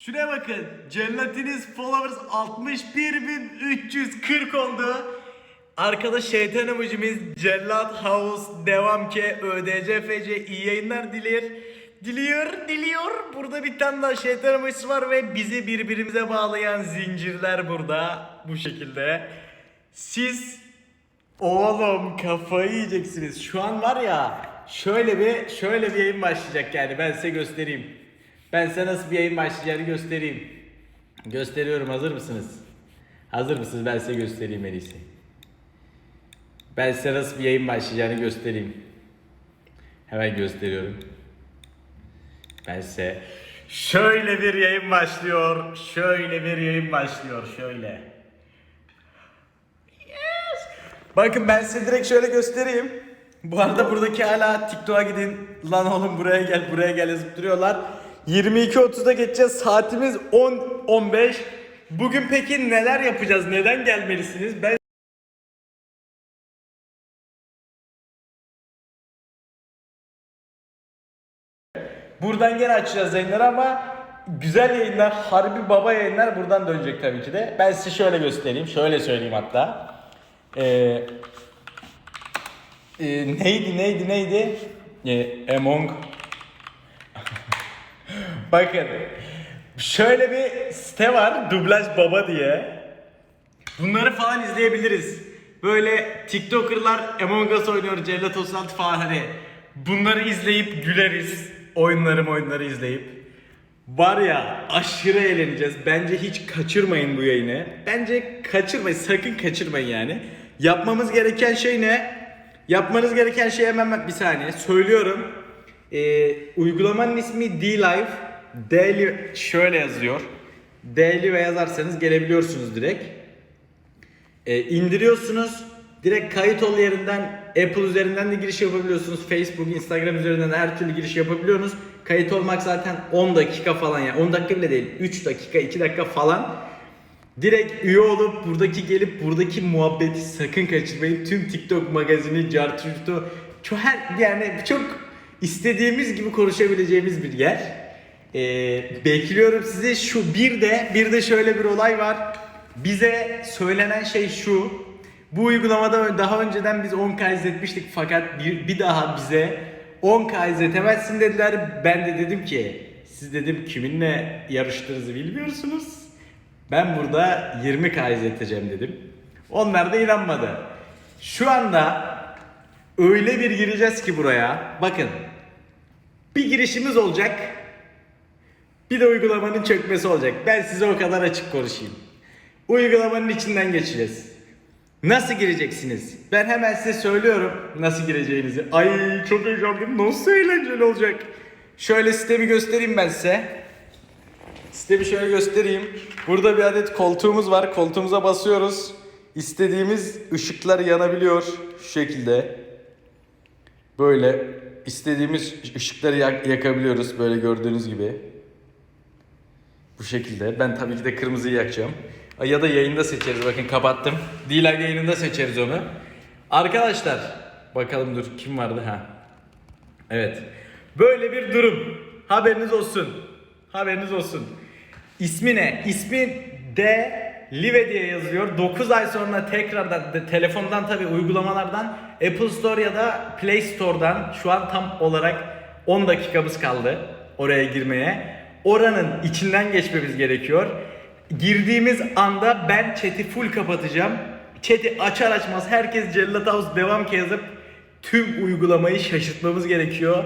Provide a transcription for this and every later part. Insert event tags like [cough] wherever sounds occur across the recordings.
Şuraya bakın. Cellatiniz followers 61.340 oldu. Arkada şeytan emojimiz Cellat House devam ki ÖDC FC iyi yayınlar diler. Diliyor, diliyor. Burada bir tane daha şeytan emojisi var ve bizi birbirimize bağlayan zincirler burada. Bu şekilde. Siz Oğlum kafayı yiyeceksiniz. Şu an var ya şöyle bir şöyle bir yayın başlayacak yani ben size göstereyim. Ben size nasıl bir yayın başlayacağını göstereyim. Gösteriyorum hazır mısınız? Hazır mısınız? Ben size göstereyim en iyisi. Ben size nasıl bir yayın başlayacağını göstereyim. Hemen gösteriyorum. Ben size şöyle bir yayın başlıyor. Şöyle bir yayın başlıyor. Şöyle. Bakın ben size direkt şöyle göstereyim. Bu arada buradaki hala TikTok'a gidin. Lan oğlum buraya gel buraya gel yazıp duruyorlar. 22.30'da geçeceğiz. Saatimiz 10.15. Bugün peki neler yapacağız? Neden gelmelisiniz? Ben Buradan gene açacağız yayınları ama güzel yayınlar, harbi baba yayınlar buradan dönecek tabii ki de. Ben size şöyle göstereyim, şöyle söyleyeyim hatta. Ee, e, neydi neydi neydi? Ee, Among Bakın şöyle bir site var dublaj baba diye. Bunları falan izleyebiliriz. Böyle TikToker'lar Among Us oynuyor, Cellat Osalt falan hani bunları izleyip güleriz. Oyunları oyunları izleyip. Var ya aşırı eğleneceğiz. Bence hiç kaçırmayın bu yayını. Bence kaçırmayın. Sakın kaçırmayın yani. Yapmamız gereken şey ne? Yapmanız gereken şey hemen bir saniye söylüyorum. Ee, uygulamanın ismi D-Live. Daily şöyle yazıyor. Daily ve yazarsanız gelebiliyorsunuz direkt. E, indiriyorsunuz. Direkt kayıt ol yerinden Apple üzerinden de giriş yapabiliyorsunuz. Facebook, Instagram üzerinden her türlü giriş yapabiliyorsunuz. Kayıt olmak zaten 10 dakika falan yani 10 dakika bile değil 3 dakika 2 dakika falan. Direkt üye olup buradaki gelip buradaki muhabbeti sakın kaçırmayın. Tüm TikTok magazini, Carturto çok her yani çok istediğimiz gibi konuşabileceğimiz bir yer. Ee, bekliyorum sizi. Şu bir de bir de şöyle bir olay var. Bize söylenen şey şu. Bu uygulamada daha önceden biz 10K izletmiştik fakat bir, bir daha bize 10K izletemezsin dediler. Ben de dedim ki siz dedim kiminle yarıştığınızı bilmiyorsunuz. Ben burada 20K izleteceğim dedim. Onlar da inanmadı. Şu anda öyle bir gireceğiz ki buraya. Bakın. Bir girişimiz olacak. Bir de uygulamanın çökmesi olacak. Ben size o kadar açık konuşayım. Uygulamanın içinden geçeceğiz. Nasıl gireceksiniz? Ben hemen size söylüyorum nasıl gireceğinizi. Ay çok heyecanlıyım. Nasıl eğlenceli olacak? Şöyle sitemi göstereyim ben size. Sitemi şöyle göstereyim. Burada bir adet koltuğumuz var. Koltuğumuza basıyoruz. İstediğimiz ışıklar yanabiliyor. Şu şekilde. Böyle istediğimiz ışıkları yak- yakabiliyoruz. Böyle gördüğünüz gibi. Bu şekilde. Ben tabii ki de kırmızıyı yakacağım. Ya da yayında seçeriz. Bakın kapattım. D-Live yayınında seçeriz onu. Arkadaşlar. Bakalım dur kim vardı ha. Evet. Böyle bir durum. Haberiniz olsun. Haberiniz olsun. İsmi ne? İsmi D Live diye yazıyor. 9 ay sonra tekrardan telefondan tabi uygulamalardan Apple Store ya da Play Store'dan şu an tam olarak 10 dakikamız kaldı oraya girmeye. Oranın içinden geçmemiz gerekiyor. Girdiğimiz anda ben chat'i full kapatacağım. Chat'i açar açmaz herkes Cellat House devam ki yazıp tüm uygulamayı şaşırtmamız gerekiyor.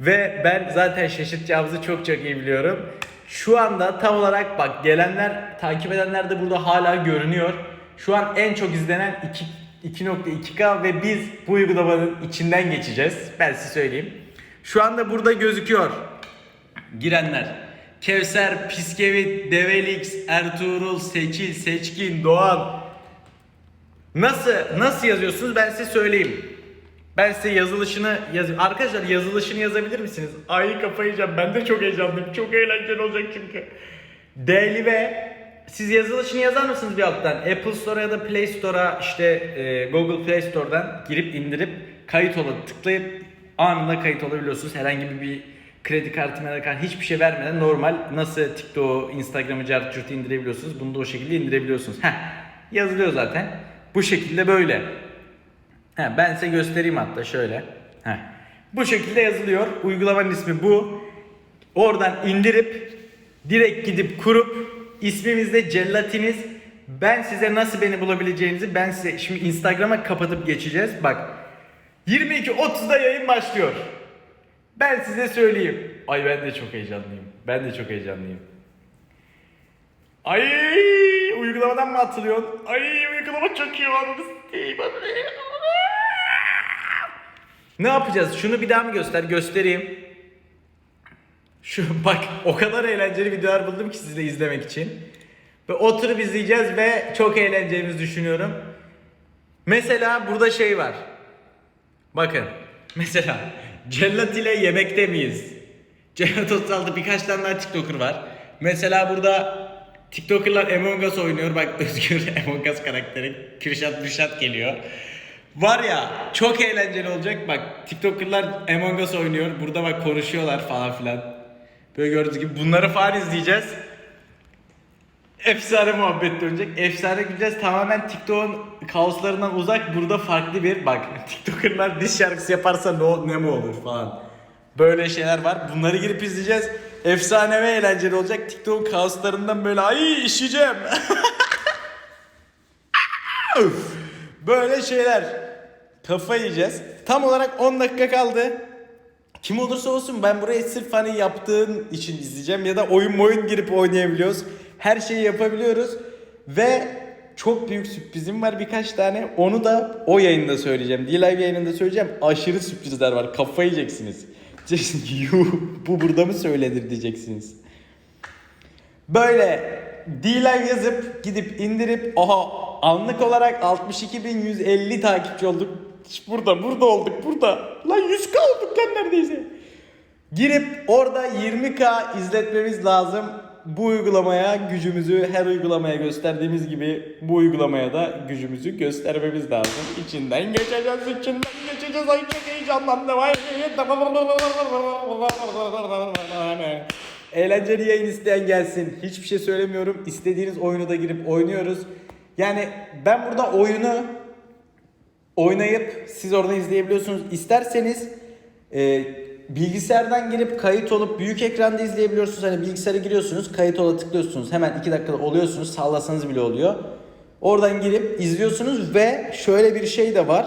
Ve ben zaten şaşırtacağımızı çok çok iyi biliyorum. Şu anda tam olarak bak gelenler, takip edenler de burada hala görünüyor. Şu an en çok izlenen 2 2.2K ve biz bu uygulamanın içinden geçeceğiz. Ben size söyleyeyim. Şu anda burada gözüküyor. Girenler. Kevser, Piskevit, Develix, Ertuğrul, Seçil, Seçkin, Doğan, Nasıl nasıl yazıyorsunuz ben size söyleyeyim. Ben size yazılışını yazayım. Arkadaşlar yazılışını yazabilir misiniz? Ay kafayı. Ben de çok heyecanlıyım. Çok eğlenceli olacak çünkü. D'li ve siz yazılışını yazar mısınız bir alttan? Apple Store ya da Play Store'a işte e, Google Play Store'dan girip indirip kayıt ola tıklayıp anında kayıt olabiliyorsunuz. Herhangi bir kredi kartı kart hiçbir şey vermeden normal nasıl TikTok'u, Instagram'ı, Cartürk'ü indirebiliyorsunuz. Bunu da o şekilde indirebiliyorsunuz. Heh, yazılıyor zaten. Bu şekilde böyle. Heh, ben size göstereyim hatta şöyle. Heh. Bu şekilde yazılıyor. Uygulamanın ismi bu. Oradan indirip direkt gidip kurup ismimizde Cellatiniz. Ben size nasıl beni bulabileceğinizi ben size şimdi Instagram'a kapatıp geçeceğiz. Bak 22.30'da yayın başlıyor. Ben size söyleyeyim. Ay ben de çok heyecanlıyım. Ben de çok heyecanlıyım. Ay uygulamadan mı atılıyorsun? Ay uygulama çok iyi anladın. Ne yapacağız? Şunu bir daha mı göster? Göstereyim. Şu bak o kadar eğlenceli videolar buldum ki sizle izlemek için. Ve oturup izleyeceğiz ve çok eğleneceğimizi düşünüyorum. Mesela burada şey var. Bakın. Mesela Cellat ile yemekte miyiz? Cellat 36 birkaç tane daha TikToker var. Mesela burada TikTokerlar Among Us oynuyor. Bak Özgür [laughs] Among Us karakteri Kürşat Mürşat geliyor. Var ya çok eğlenceli olacak. Bak TikTokerlar Among Us oynuyor. Burada bak konuşuyorlar falan filan. Böyle gördüğünüz gibi bunları falan izleyeceğiz. Efsane muhabbet dönecek. Efsane güleceğiz. Tamamen TikTok'un kaoslarından uzak. Burada farklı bir bak. [laughs] TikToker'lar diş şarkısı yaparsa ne, ne mi olur falan. Böyle şeyler var. Bunları girip izleyeceğiz. Efsane ve eğlenceli olacak. TikTok'un kaoslarından böyle ay işeceğim. [laughs] böyle şeyler. Kafa yiyeceğiz. Tam olarak 10 dakika kaldı. Kim olursa olsun ben burayı sırf hani yaptığın için izleyeceğim ya da oyun oyun girip oynayabiliyoruz. Her şeyi yapabiliyoruz ve çok büyük sürprizim var birkaç tane. Onu da o yayında söyleyeceğim. D-Live yayınında söyleyeceğim. Aşırı sürprizler var. Kafayı yiyeceksiniz. [laughs] Yuh bu burada mı söylenir diyeceksiniz. Böyle D-Live yazıp gidip indirip aha anlık olarak 62.150 takipçi olduk. Burada burada olduk burada. Lan 100k olduk lan neredeyse. Girip orada 20k izletmemiz lazım. Bu uygulamaya gücümüzü her uygulamaya gösterdiğimiz gibi bu uygulamaya da gücümüzü göstermemiz lazım. İçinden geçeceğiz, içinden geçeceğiz. Ay çok heyecanlandım. [laughs] Eğlenceli yayın isteyen gelsin. Hiçbir şey söylemiyorum. İstediğiniz oyunu da girip oynuyoruz. Yani ben burada oyunu oynayıp siz orada izleyebiliyorsunuz. İsterseniz e, bilgisayardan girip kayıt olup büyük ekranda izleyebiliyorsunuz. Hani bilgisayara giriyorsunuz, kayıt ola tıklıyorsunuz. Hemen 2 dakikada oluyorsunuz. Sallasanız bile oluyor. Oradan girip izliyorsunuz ve şöyle bir şey de var.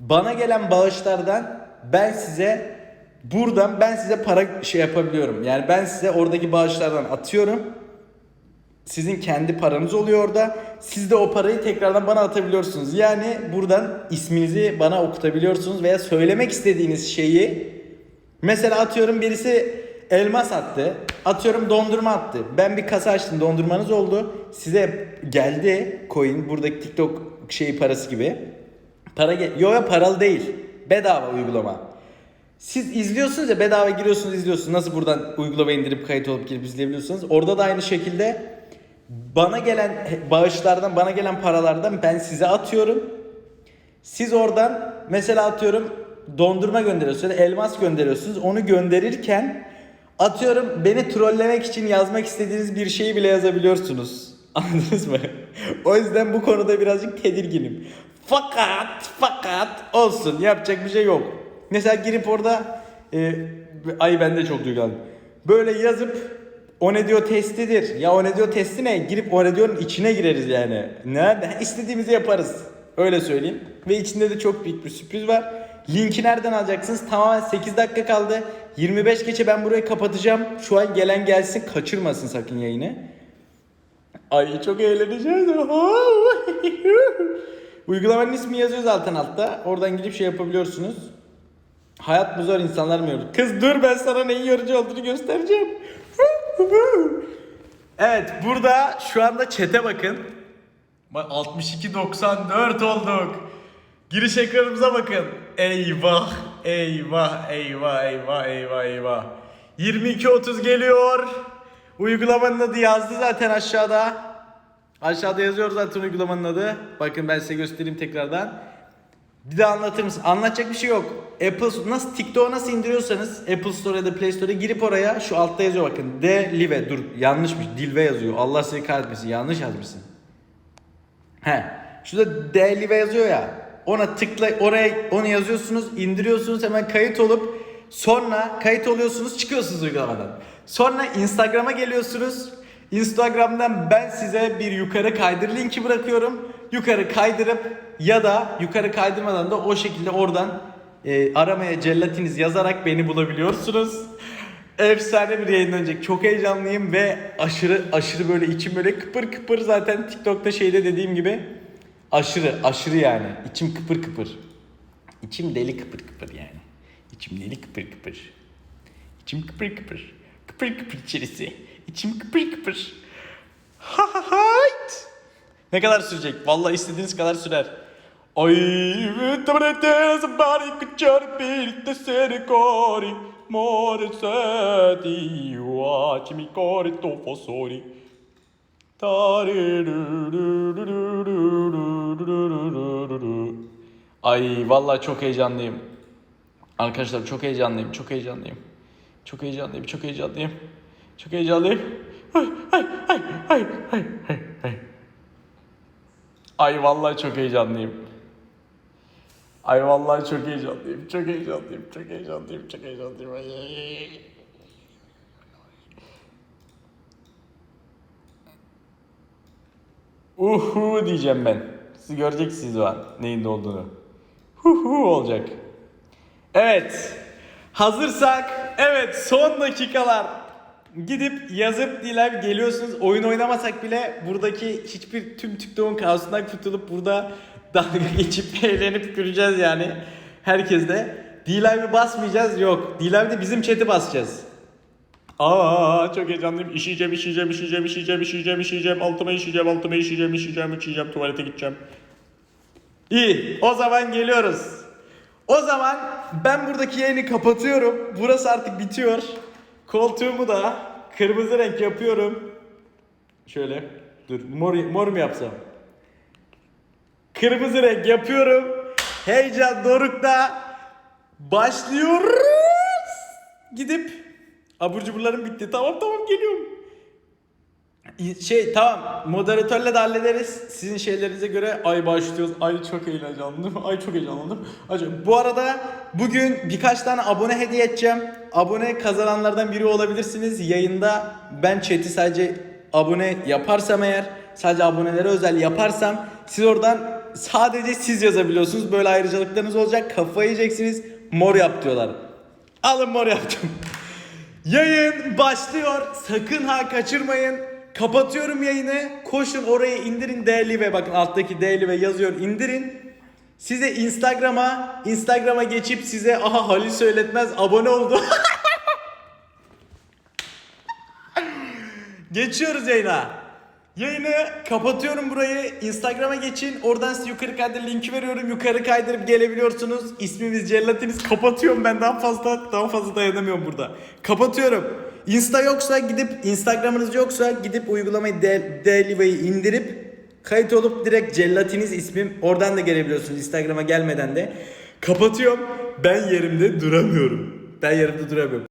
Bana gelen bağışlardan ben size buradan ben size para şey yapabiliyorum. Yani ben size oradaki bağışlardan atıyorum. Sizin kendi paranız oluyor orada. Siz de o parayı tekrardan bana atabiliyorsunuz. Yani buradan isminizi bana okutabiliyorsunuz veya söylemek istediğiniz şeyi mesela atıyorum birisi elmas attı. Atıyorum dondurma attı. Ben bir kasa açtım dondurmanız oldu. Size geldi coin buradaki TikTok şeyi parası gibi. Para gel Yo yo paralı değil. Bedava uygulama. Siz izliyorsunuz ya bedava giriyorsunuz izliyorsunuz. Nasıl buradan uygulama indirip kayıt olup girip izleyebiliyorsunuz. Orada da aynı şekilde bana gelen bağışlardan bana gelen paralardan ben size atıyorum. Siz oradan mesela atıyorum dondurma gönderiyorsunuz, elmas gönderiyorsunuz. Onu gönderirken atıyorum beni trollemek için yazmak istediğiniz bir şeyi bile yazabiliyorsunuz. [laughs] Anladınız mı? O yüzden bu konuda birazcık tedirginim. Fakat fakat olsun yapacak bir şey yok. Mesela girip orada e, ay ben de çok duygulandım. Böyle yazıp o ne diyor testidir. Ya o ne diyor testi ne? Girip o ne diyor'un içine gireriz yani. Nerede? İstediğimizi yaparız. Öyle söyleyeyim. Ve içinde de çok büyük bir sürpriz var. Linki nereden alacaksınız? Tamamen 8 dakika kaldı. 25 geçe ben burayı kapatacağım. Şu an gelen gelsin kaçırmasın sakın yayını. Ay çok eğleneceğiz. [laughs] Uygulamanın ismi yazıyor zaten altta. Oradan gidip şey yapabiliyorsunuz. Hayat bu zor insanlar mı yorulur? Kız dur ben sana neyin yorucu olduğunu göstereceğim. [laughs] evet burada şu anda çete bakın. Bak 62.94 olduk. Giriş ekranımıza bakın. Eyvah, eyvah, eyvah, eyvah, eyvah, eyvah. 22.30 geliyor. Uygulamanın adı yazdı zaten aşağıda. Aşağıda yazıyor zaten uygulamanın adı. Bakın ben size göstereyim tekrardan. Bir de anlatır mısın? Anlatacak bir şey yok. Apple nasıl TikTok'u nasıl indiriyorsanız Apple Store ya da Play Store'a girip oraya şu altta yazıyor bakın. D Live dur yanlışmış. Dilve yazıyor. Allah seni kahretmesin. Yanlış yazmışsın. He. Şurada D Live yazıyor ya. Ona tıkla oraya onu yazıyorsunuz, indiriyorsunuz hemen kayıt olup sonra kayıt oluyorsunuz, çıkıyorsunuz uygulamadan. Sonra Instagram'a geliyorsunuz. Instagram'dan ben size bir yukarı kaydır linki bırakıyorum. Yukarı kaydırıp ya da yukarı kaydırmadan da o şekilde oradan e, aramaya cellatiniz yazarak beni bulabiliyorsunuz. [laughs] Efsane bir yayın dönecek. Çok heyecanlıyım ve aşırı aşırı böyle içim böyle kıpır kıpır zaten TikTok'ta şeyde dediğim gibi aşırı aşırı yani. İçim kıpır kıpır. İçim deli kıpır kıpır yani. İçim deli kıpır kıpır. İçim kıpır kıpır. Kıpır kıpır içerisi. İçim kıpır kıpır. Ha ha hayt. Ne kadar sürecek? Vallahi istediğiniz kadar sürer. Ay evet tabarete sabari kuchar bir de seri kori more seti uachi mi kori to fosori Ay vallahi çok heyecanlıyım. Arkadaşlar çok heyecanlıyım, çok heyecanlıyım. Çok heyecanlıyım, çok heyecanlıyım. Çok heyecanlıyım. Ay ay ay ay ay ay ay. Ay vallahi çok heyecanlıyım. Ay vallahi çok heyecanlıyım. Çok heyecanlıyım. Çok heyecanlıyım. Çok heyecanlıyım. Ay, ay, ay. Uhu diyeceğim ben. Siz göreceksiniz an neyin ne olduğunu. Huhu olacak. Evet. Hazırsak evet son dakikalar. Gidip yazıp diler geliyorsunuz. Oyun oynamasak bile buradaki hiçbir tüm TikTok'un kaosundan kurtulup burada dalga [laughs] geçip eğlenip güleceğiz yani. Herkes de. D-Live'ı basmayacağız yok. D-Live'de bizim chat'i basacağız. Aa çok heyecanlıyım. İşeyeceğim, işeyeceğim, işeyeceğim, işeyeceğim, işeyeceğim, işeyeceğim. Altıma işeyeceğim, altıma işeyeceğim, işeyeceğim, işeyeceğim. Tuvalete gideceğim. İyi. O zaman geliyoruz. O zaman ben buradaki yayını kapatıyorum. Burası artık bitiyor. Koltuğumu da kırmızı renk yapıyorum. Şöyle. Dur mor, mor mu yapsam? Kırmızı renk yapıyorum. Heyecan dorukta. Başlıyoruz. Gidip abur cuburlarım bitti. Tamam tamam geliyorum. Şey tamam moderatörle de hallederiz. Sizin şeylerinize göre ay başlıyoruz. Ay çok heyecanlandım. Ay çok heyecanlandım. Çok- Bu arada bugün birkaç tane abone hediye edeceğim. Abone kazananlardan biri olabilirsiniz. Yayında ben chat'i sadece abone yaparsam eğer sadece abonelere özel yaparsam siz oradan sadece siz yazabiliyorsunuz. Böyle ayrıcalıklarınız olacak. Kafayı yiyeceksiniz. Mor yap diyorlar. Alın mor yaptım. Yayın başlıyor. Sakın ha kaçırmayın. Kapatıyorum yayını. Koşun oraya indirin değerli ve bakın alttaki değerli ve yazıyor indirin. Size Instagram'a Instagram'a geçip size aha Halil söyletmez abone oldu. [laughs] Geçiyoruz yayına. Yayını kapatıyorum burayı. Instagram'a geçin. Oradan size yukarı kaydır linki veriyorum. Yukarı kaydırıp gelebiliyorsunuz. İsmimiz Cellatiniz. Kapatıyorum ben daha fazla daha fazla dayanamıyorum burada. Kapatıyorum. Insta yoksa gidip Instagram'ınız yoksa gidip uygulamayı De- Delivery'i indirip kayıt olup direkt Cellatiniz ismim. Oradan da gelebiliyorsunuz Instagram'a gelmeden de. Kapatıyorum. Ben yerimde duramıyorum. Ben yerimde duramıyorum.